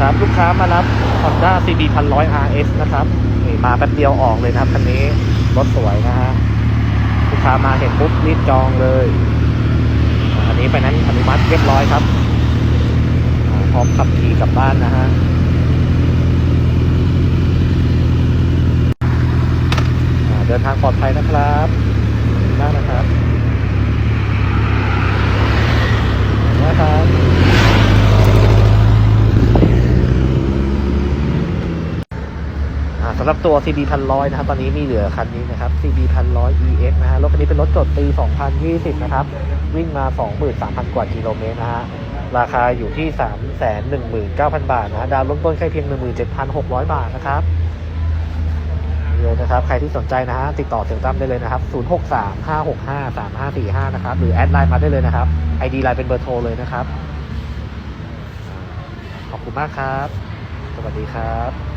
ครับ ลูกค้ามารับ Honda CB 1100 RS นะครับนี่มาแป๊บเดียวออกเลยนะครับคันนี้รถสวยนะฮะลูกค้ามาเห็นปุ๊บรีบจองเลยอันนี้ไปนั้นอนุมัติเรียบร้อยครับพร้อมขับขี่กลับบ้านนะฮะเดินทางปลอดภัยนะครับขอบคุณมากนะครับคุณนะครับ อ่า สำหรับตัว CB พันร้อยนะครับ ตอนนี้มีเหลือคันนี้นะครับ CB พันร้อย EX นะฮะ รถคันนี้เป็นรถจดปี 2020 นะครับ วิ่งมา 23,000 กว่ากิโลเมตรนะฮะ ราคาอยู่ที่ 319,000 บาทนะฮะดาวน์เริ่มต้นแค่เพียง 17,600 บาทนะครับเลยนะครับ ใครที่สนใจนะฮะ ติดต่อเสียงตั้มได้เลยนะครับ 0635653545 นะครับ หรือแอดไลน์มาได้เลยนะครับ ID ไลน์เป็นเบอร์โทรเลยนะครับ ขอบคุณมากครับ สวัสดีครับ